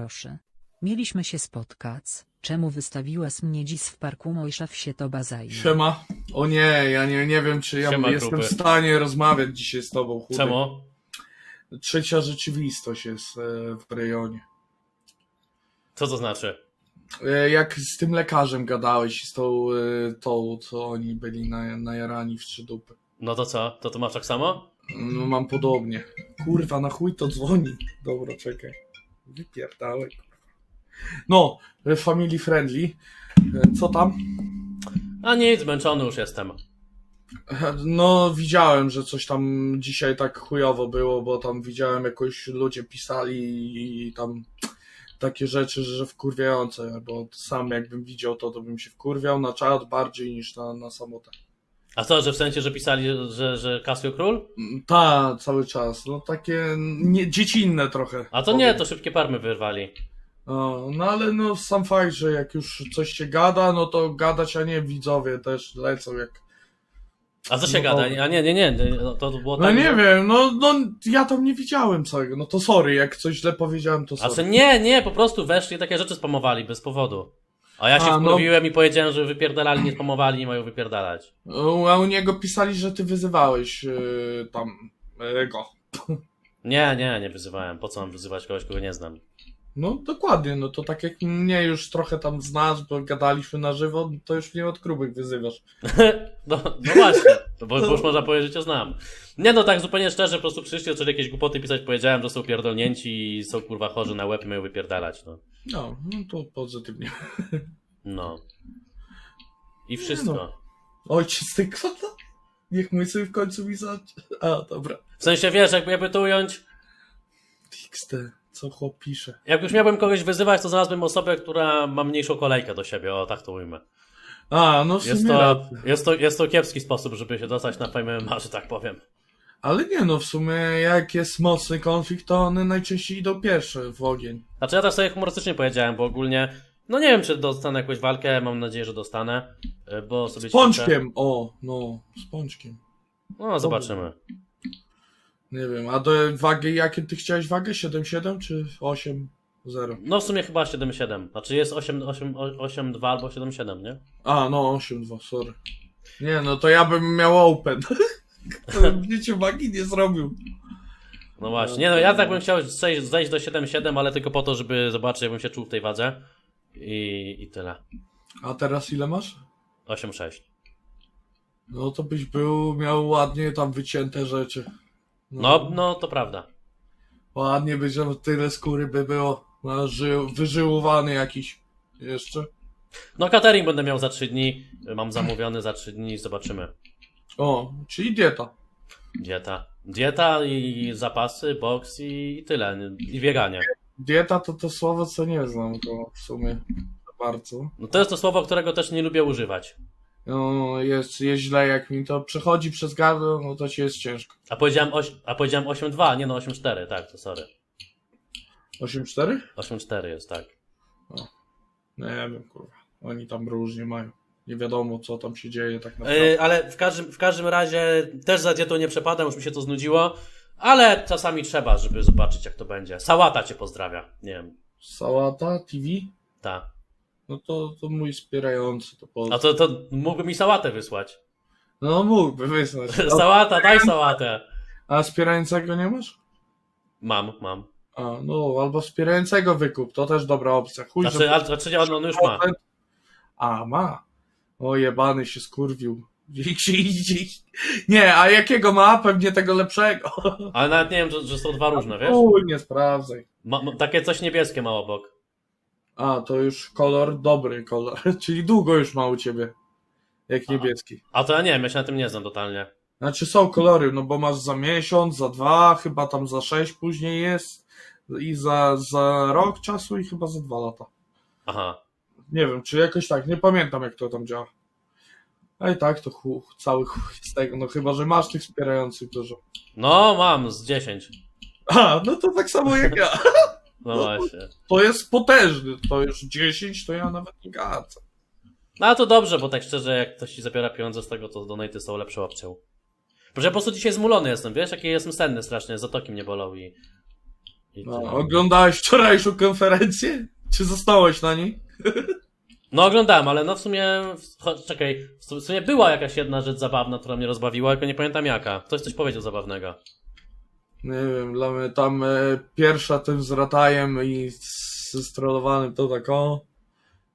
groszy. Mieliśmy się spotkać, czemu wystawiłaś mnie dziś w parku Mojsza w Sietobazai? Siema. O nie, ja nie, nie wiem, czy ja Siema, jestem grupy. w stanie rozmawiać dzisiaj z tobą. Chudy. Czemu? Trzecia rzeczywistość jest e, w rejonie. Co to znaczy? E, Jak z tym lekarzem gadałeś, z tą, e, tą co oni byli na, najarani w trzy dupy. No to co? To to masz tak samo? No mam podobnie. Kurwa, na chuj to dzwoni. Dobra, czekaj. Wypierdalaj. kurwa. No, e, family friendly. E, Co tam? A nic, zmęczony już jestem. No, widziałem, że coś tam dzisiaj tak chujowo było, bo tam widziałem jakoś ludzie pisali i tam takie rzeczy, że wkurwiające, bo sam jakbym widział to, to bym się wkurwiał na czat bardziej niż na, na samotę. A co, że w sensie, że pisali, że, że Casio Król? Ta, cały czas. No takie nie, dziecinne trochę. A to nie, to szybkie parmy wyrwali. O, no ale no sam fakt, że jak już coś się gada, no to gadać, a nie widzowie też lecą jak... A co się No gada? A nie, nie, nie, no to było No tak, nie że... wiem, no, no ja tam nie widziałem całego, no to sorry, jak coś źle powiedziałem, to A sorry. co, nie, nie, po prostu weszli i takie rzeczy spamowali bez powodu. A ja się A, no. wkurwiłem i powiedziałem, że wypierdalali, nie spamowali i mają wypierdalać. A u niego pisali, że ty wyzywałeś yy, tam yy, go. Nie, nie, nie wyzywałem. Po co mam wyzywać kogoś, kogo nie znam? No dokładnie, no to tak jak mnie już trochę tam znasz, bo gadaliśmy na żywo, to już mnie od grubych wyzywasz. No, no właśnie, bo, bo już można powiedzieć, że znam. Nie no, tak zupełnie szczerze, po prostu przyszli, zaczęli jakieś głupoty pisać, powiedziałem, że są pierdolnięci i są kurwa chorzy na łeb i mają wypierdalać, no. No, no to pozytywnie. No. I wszystko. no. Ojciec ty kwota? Niech mój syn w końcu mi za... A, dobra. W sensie, wiesz, jakby, jakby to ująć, XT, co chłop pisze. jak już miałbym kogoś wyzywać, to znalazłbym osobę, która ma mniejszą kolejkę do siebie, o, tak to ujmę. A, no w Jest sumie to, racja. jest to, jest to kiepski sposób, żeby się dostać na Fame MMA, że tak powiem. Ale nie no, w sumie jak jest mocny konflikt, to one najczęściej idą pierwsze w ogień. Znaczy ja też sobie humorystycznie powiedziałem, bo ogólnie, no nie wiem, czy dostanę jakąś walkę, mam nadzieję, że dostanę, y, bo sobie Z pączkiem, o, no, z pączkiem. No, zobaczymy. Nie wiem, a do wagi, jakie ty chciałeś wagę? 7,7 czy 8,0? No w sumie chyba 7,7. Znaczy jest 8, 8, 8,2 albo 7,7, nie? A, no 8,2, sorry. Nie, no to ja bym miał open. to bym w życiu wagi nie zrobił. No właśnie. Nie no, ja tak bym chciał zejść, zejść do 7,7, ale tylko po to, żeby zobaczyć, jak bym się czuł w tej wadze. I, i tyle. A teraz ile masz? 8,6. No to byś był, miał ładnie tam wycięte rzeczy. No, no to prawda. Ładnie by, że tyle skóry by było. Ży, wyżyłowany jakiś. Jeszcze. No catering będę miał za 3 dni. Mam zamówiony za 3 dni, zobaczymy. O, czyli dieta. Dieta. Dieta i zapasy, boks i, i tyle. I bieganie. Dieta to to słowo, co nie znam, to w sumie za bardzo. No to jest to słowo, którego też nie lubię używać. No, jest, jest źle, jak mi to przechodzi przez gardło, no to ci jest ciężko. A powiedziałem, oś, a powiedziałem 8,2, nie no 8,4, tak, to sorry. 8,4? 8,4 jest, tak. Nie wiem, kurwa. Oni tam różnie mają. Nie wiadomo, co tam się dzieje tak naprawdę. Yy, ale w każdym, w każdym razie też za dietą nie przepadam, już mi się to znudziło. Ale czasami trzeba, żeby zobaczyć jak to będzie. Sałata cię pozdrawia. Nie wiem, Sałata TV? ta. No to, to mój wspierający to. A to, to mógłby mi sałatę wysłać. No mógłby wysłać. Sałata, daj sałatę. a wspierającego nie masz? Mam, mam. A, no, albo wspierającego wykup, to też dobra opcja. Chuj, Znaczy, że- a, znaczy on, on już ma. A, ma. O, jebany się skurwił. Nie, a jakiego ma? Pewnie tego lepszego. Ale nawet nie wiem, że, że są dwa różne, wiesz? Uj, nie sprawdzaj. Ma, ma, takie coś niebieskie ma obok. A, to już kolor, dobry kolor. Czyli długo już ma u ciebie. Jak Aha. niebieski. A to ja nie wiem, ja się na tym nie znam totalnie. Znaczy są kolory, no bo masz za miesiąc, za dwa, chyba tam za sześć później jest. I za, za rok czasu i chyba za dwa lata. Aha. Nie wiem, czy jakoś tak, nie pamiętam jak to tam działa. A i tak to chu, cały chuj z tego, no chyba, że masz tych wspierających dużo. No, mam z 10. A, no to tak samo jak ja. No właśnie. To jest potężny, to już 10, to ja nawet nie gadzę. No ale to dobrze, bo tak szczerze, jak ktoś ci zabiera pieniądze z tego, to donaty są lepszą opcją. Bo ja po prostu dzisiaj zmulony jestem, wiesz, jaki jestem senny strasznie, zatoki mnie bolą i... No, oglądałeś wczorajszą konferencję? Czy zostałeś na niej? No oglądałem, ale no w sumie, czekaj, w su- w sumie była jakaś jedna rzecz zabawna, która mnie rozbawiła, tylko nie pamiętam jaka. Ktoś coś powiedział zabawnego. Nie wiem, dla mnie tam e, pierwsza tym z Ratajem i z strollowanym to tak o.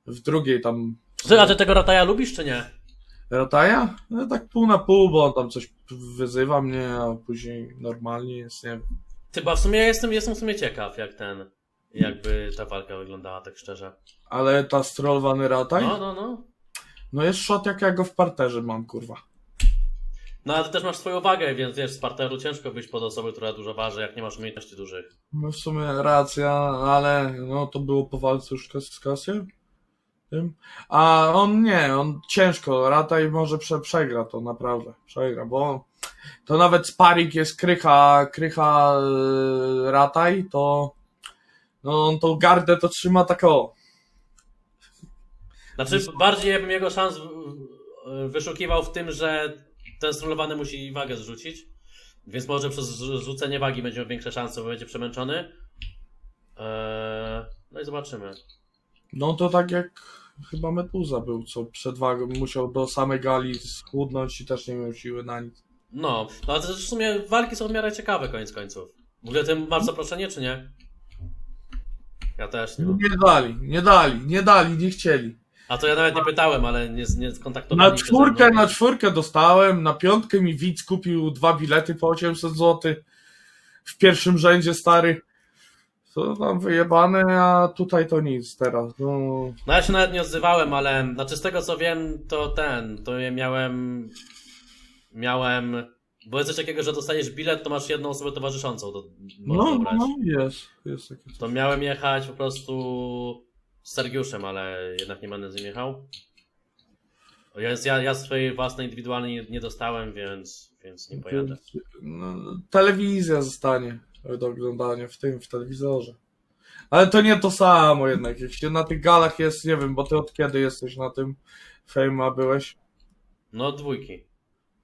W drugiej tam Ty, a ty tego Rataja lubisz, czy nie? Rataja? No tak pół na pół, bo on tam coś wyzywa mnie, a później normalnie jest, nie wiem. Ty, bo w sumie jestem, jestem w sumie ciekaw, jak ten, jakby ta walka wyglądała, tak szczerze. Ale ta strollowany Rataj? No, no, no. No jest shot jak ja go w parterze mam, kurwa. No, ale ty też masz swoją wagę, więc wiesz, z parteru ciężko być pod osobę, która dużo waży, jak nie masz umiejętności dużych. No w sumie racja, ale no to było po walce już z Kasiem. A on nie, on ciężko, Rataj może prze, przegra to naprawdę, przegra, bo to nawet sparing jest krycha, krycha yy, Rataj, to no on tą gardę to trzyma tak o. Znaczy, bardziej ja bym jego szans wyszukiwał w tym, że ten strolowany musi wagę zrzucić, więc może przez rzucenie wagi będzie miał większe szanse, bo będzie przemęczony. Eee, no i zobaczymy. No to tak jak chyba Meduza był, co przed wagą musiał do samej gali schudnąć i też nie miał siły na nic. No, no ale w sumie walki są w miarę ciekawe koniec końców. W ogóle ty masz zaproszenie, czy nie? Ja też nie. mam. Nie dali, nie dali, nie dali, nie chcieli. A to ja nawet nie pytałem, ale nie, nie skontaktowali Na czwórkę, na czwórkę dostałem, na piątkę mi widz kupił dwa bilety po 800 zł. W pierwszym rzędzie stary. To tam wyjebane, a tutaj to nic teraz. No, No ja się nawet nie odzywałem, ale znaczy z tego co wiem, to ten, to ja miałem, miałem, bo jest coś takiego, że dostajesz bilet, to masz jedną osobę towarzyszącą, to no, brać. no jest, jest takie. To miałem jechać po prostu z Sergiuszem, ale jednak nie będę z nim jechał. Więc ja, ja swojej własnej indywidualnej nie, dostałem, więc, więc nie pojadę. No, telewizja zostanie do oglądania w tym, w telewizorze. Ale to nie to samo jednak. Jak się na tych galach jest, nie wiem, bo ty od kiedy jesteś na tym Fame'a byłeś? No dwójki.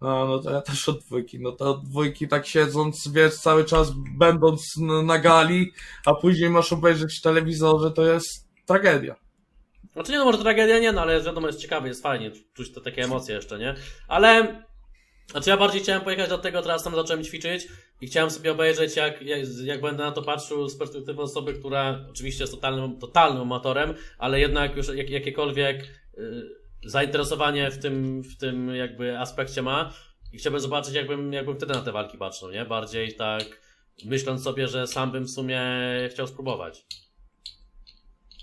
No, no to ja też od dwójki. No to od dwójki tak siedząc, wiesz, cały czas będąc na, gali, a później masz obejrzeć w telewizorze, to jest tragedia. Znaczy nie, no może tragedia nie, no ale wiadomo, jest ciekawe, jest fajnie, czuć te takie emocje jeszcze, nie? Ale, znaczy ja bardziej chciałem pojechać do tego, teraz tam zacząłem ćwiczyć i chciałem sobie obejrzeć, jak, jak, jak będę na to patrzył z perspektywy osoby, która oczywiście jest totalnym, totalnym amatorem, ale jednak już jak, jakiekolwiek y, zainteresowanie w tym, w tym jakby aspekcie ma i chciałbym zobaczyć, jakbym, jakbym wtedy na te walki patrzył, nie? Bardziej tak myśląc sobie, że sam bym w sumie chciał spróbować.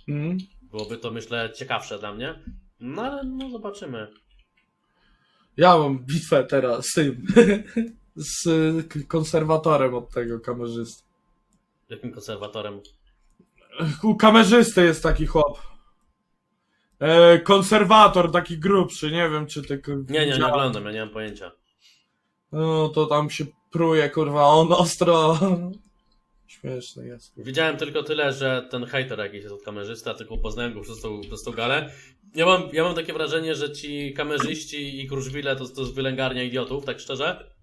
Mm. Byłoby to, myślę, ciekawsze dla mnie. No ale no zobaczymy. Ja mam bitwę teraz z tym, z konserwatorem od tego kamerzysty. Jakim konserwatorem? U kamerzysty jest taki chłop. E, konserwator, taki grubszy, nie wiem czy ty... Nie, nie, nie oglądam, ja nie mam pojęcia. No to tam się pruje, kurwa, on ostro... Śmieszny jest. Widziałem tylko tyle, że ten hater jakiś jest od kamerzysty, a tylko poznałem go przez tą, przez tą galę. Ja mam, ja mam takie wrażenie, że ci kamerzyści i kruszwile to, to jest wylęgarnia idiotów, tak szczerze.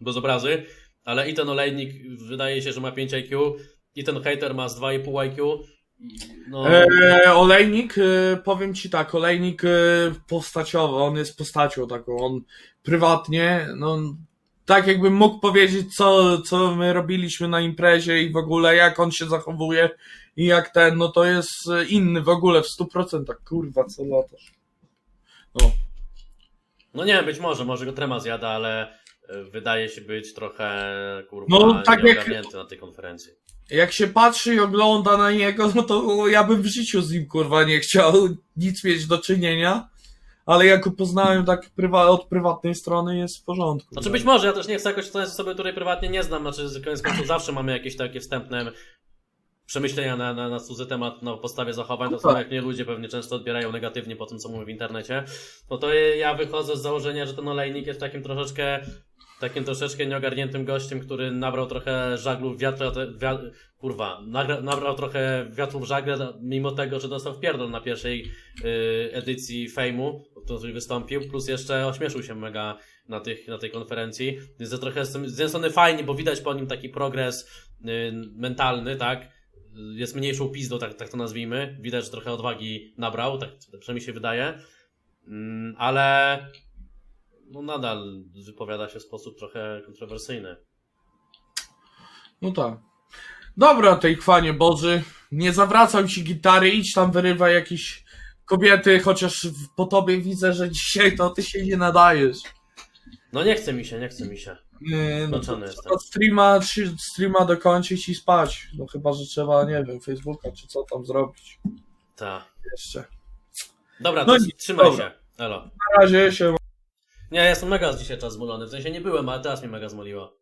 Bez obrazy. Ale i ten olejnik wydaje się, że ma 5 IQ, i ten hater ma z 2,5 IQ. No, E, olejnik, e, powiem ci tak, olejnik e, postaciowy, on jest postacią taką, on prywatnie, no tak jakbym mógł powiedzieć, co, co my robiliśmy na imprezie i w ogóle jak on się zachowuje i jak ten, no to jest inny w ogóle w 100%, kurwa, co latasz. No, no nie wiem, być może, może go trema zjada, ale wydaje się być trochę kurwa No, tak jak- na tej konferencji. jak się patrzy i ogląda na niego, no to ja bym w życiu z nim, kurwa, nie chciał nic mieć do czynienia, ale jak go poznałem tak prywa- od prywatnej strony, jest w porządku. Znaczy być może, ja też nie chcę jakoś oceniać osoby, której prywatnie nie znam, znaczy z koniec końców zawsze mamy jakieś takie wstępne przemyślenia na, na, na cudzy temat na podstawie zachowań, to No samo tak. jak mnie ludzie pewnie często odbierają negatywnie po tym, co mówię w internecie, no to ja wychodzę z założenia, że ten olejnik jest takim troszeczkę takim troszeczkę nieogarniętym gościem, który nabrał trochę żaglu wiatra, wia, kurwa, nabrał trochę wiatru w żagle, mimo tego, że dostał wpierdol na pierwszej y, edycji Fejmu, w której wystąpił, plus jeszcze ośmieszył się mega na, tych, na tej konferencji. Więc to trochę jestem z jednej strony fajnie, bo widać po nim taki progres y, mentalny, tak? Jest mniejszą pizdą, tak, tak to nazwijmy. Widać, że trochę odwagi nabrał, tak przynajmniej się wydaje. Mm, ale no nadal wypowiada się w sposób trochę kontrowersyjny. No tak. Dobra, tej chwanie Boży. Nie zawracam ci gitary, idź tam wyrywaj jakieś kobiety, chociaż po tobie widzę, że dzisiaj to ty się nie nadajesz. No nie chce mi się, nie chce mi się. No Zmęczony jestem. streama, streama dokończyć i spać. No chyba, że trzeba, nie wiem, Facebooka czy co tam zrobić Ta. jeszcze. Dobra, No to nic, trzymaj dobra. się. Elo. Na razie się Nie, ja jestem mega dzisiaj czas zmulony. W sensie nie byłem, ale teraz mnie mega zmoliło.